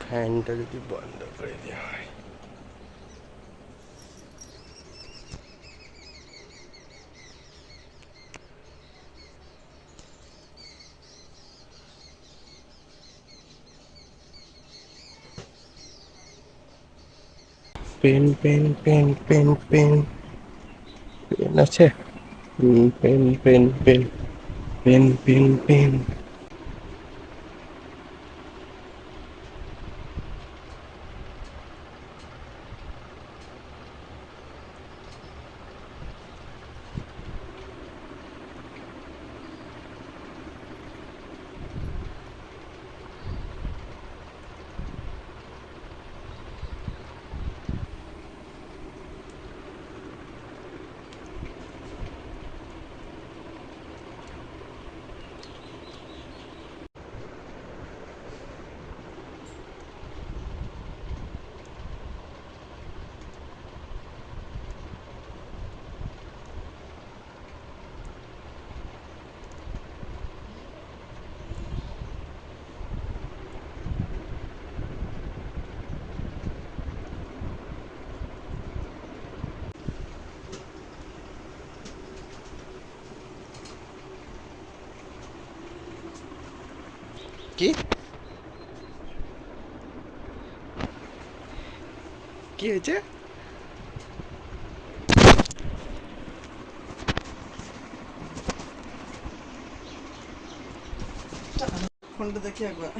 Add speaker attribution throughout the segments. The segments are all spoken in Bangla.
Speaker 1: ফ্যানটা যদি বন্ধ করে দেওয়া হয় pen pen pen pen pen pen আছে pen pen pen pin, pin, pin. কি? কি হয়েছে?
Speaker 2: ফোনটা দেখি একবার।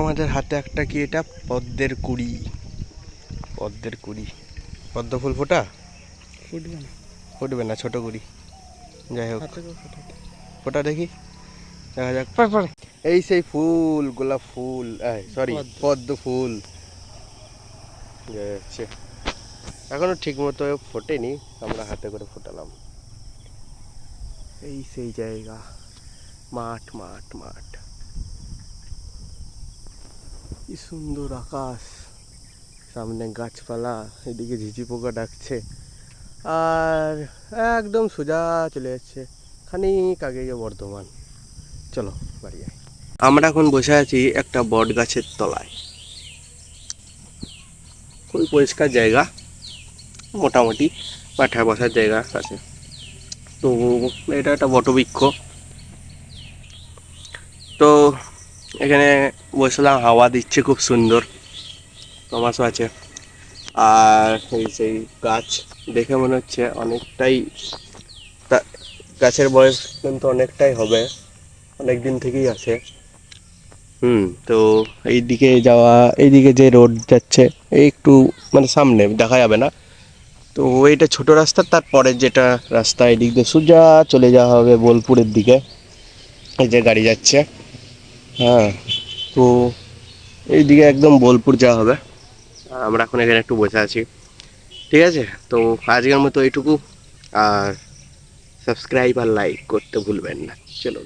Speaker 1: আমাদের হাতে একটা কি এটা? পদ্মের কুড়ি। পদ্মের কুড়ি। পদ্ম ফুল ফোটা?
Speaker 2: ফুটবে না।
Speaker 1: ফুটবে না ছোট কুড়ি। যাই হোক। ফোটা দেখি। দেখা যাক। এই সেই ফুল গোলাপ ফুল সরি
Speaker 2: পদ্ম।
Speaker 1: ফুল। যাচ্ছে এখনও ঠিক মতো ফোটেনি আমরা হাতে করে ফোটালাম। এই সেই জায়গা। মাঠ মাঠ মাঠ। কি সুন্দর আকাশ। সামনে গাছপালা, এদিকে ঝিঝি পোকা ডাকছে। আর একদম সোজা চলে যাচ্ছে, খানিক আগে গিয়ে বর্ধমান। চলো, বাড়ি যাই। আমরা এখন বসে আছি একটা বট গাছের তলায়। খুবই পরিষ্কার জায়গা, মোটামুটি পাঠায় বসার জায়গা আছে। তো এটা একটা বটবৃক্ষ। তো এখানে বসলাম, হাওয়া দিচ্ছে খুব সুন্দর। তমাশও আছে। আর এই সেই গাছ দেখে মনে হচ্ছে অনেকটাই গাছের বয়স কিন্তু অনেকটাই হবে। অনেক দিন থেকেই আছে। হুম, তো এইদিকে যাওয়া, এইদিকে যে রোড যাচ্ছে, এই একটু মানে সামনে দেখা যাবে না। তো এইটা ছোট রাস্তা, তারপরে যেটা রাস্তা এদিক দিয়ে সোজা চলে যাওয়া হবে বোলপুরের দিকে। এই যে গাড়ি যাচ্ছে। হ্যাঁ তো এইদিকে একদম বোলপুর যাওয়া হবে। আমরা এখন এখানে একটু বসে আছি। ঠিক আছে? তো আজকের মতো এইটুকু। আর সাবস্ক্রাইব আর লাইক করতে ভুলবেন না। চলো